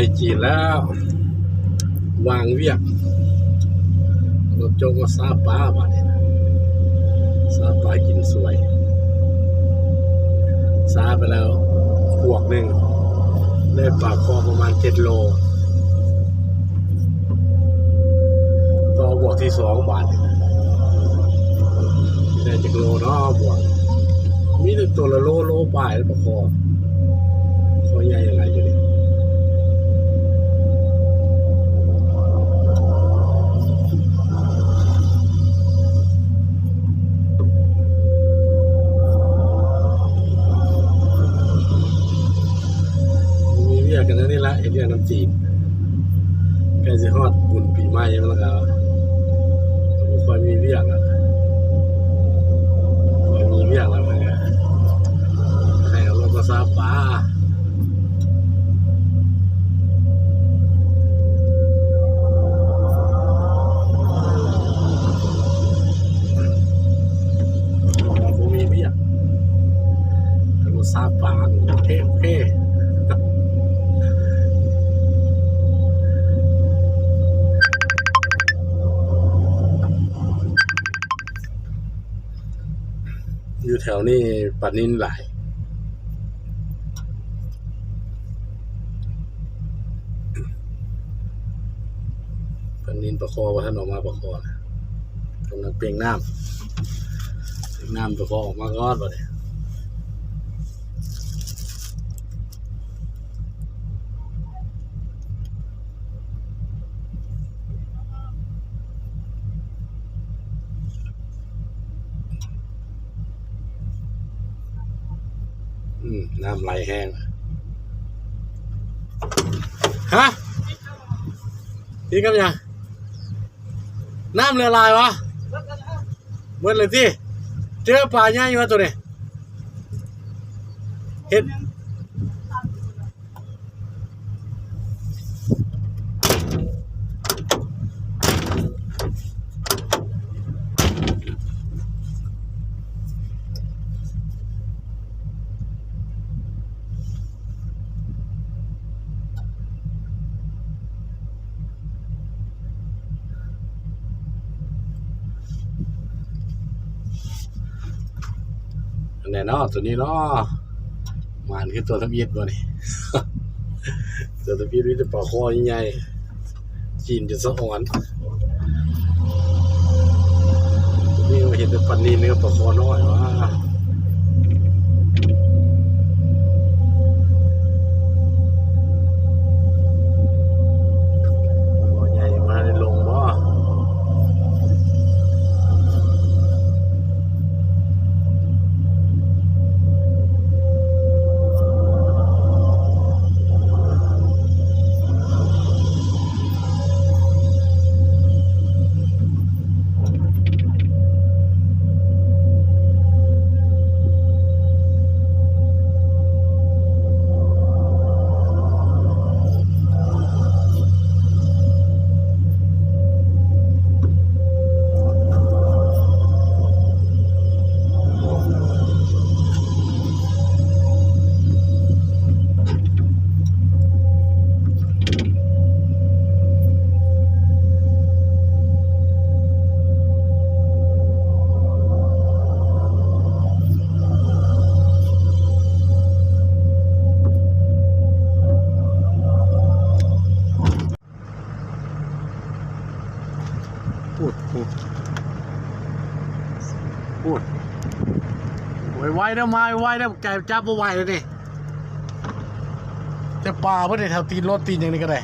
ไม่จีนแล้ว วางเวียกรถโจกก็ซาปลาบาดนี้ซาปลากินสวย ซาไปแล้วขวกหนึ่งได้ปลาคอประมาณเจ็ดโล ต่อบวกที่สองบาทได้จากโลเนาะบวกมีแต่ตัวละโลโลปลายแล้วปลาคอคอใหญ่อะไร จีนใกล้จะฮอดบุญปีใหม่แล้วครับ อยู่แถวนี้ปันนินหลายปันนินประคอว่าท่านออกมาประคอนะกำลังเปล่งน้ำเปล่งน้ำประคอออกมากอดวะเนี่ย น้ำไหลแห้ง ฮะนี่กันยังน้ำเรือลายวะเมื่อเลยที่เจอปลาใหญ่อยู่วะตัวนี้เห็ด แน่นอนตัวนี้เนาะมันคือตัวทำเอียดวนี่ตัวทำเอียดวิจะปลาคอใหญ่ๆจีนจะสะอ่อนนี่มาเห็นแต่ปันนีเนื้อปลาคอน้อยวะ พูดไวไวๆนะมาไวๆนะไก่จับมาไวเลยดิจะปลาเพื่อได้แถวตีนรถตีนอย่างนี้ก็ได้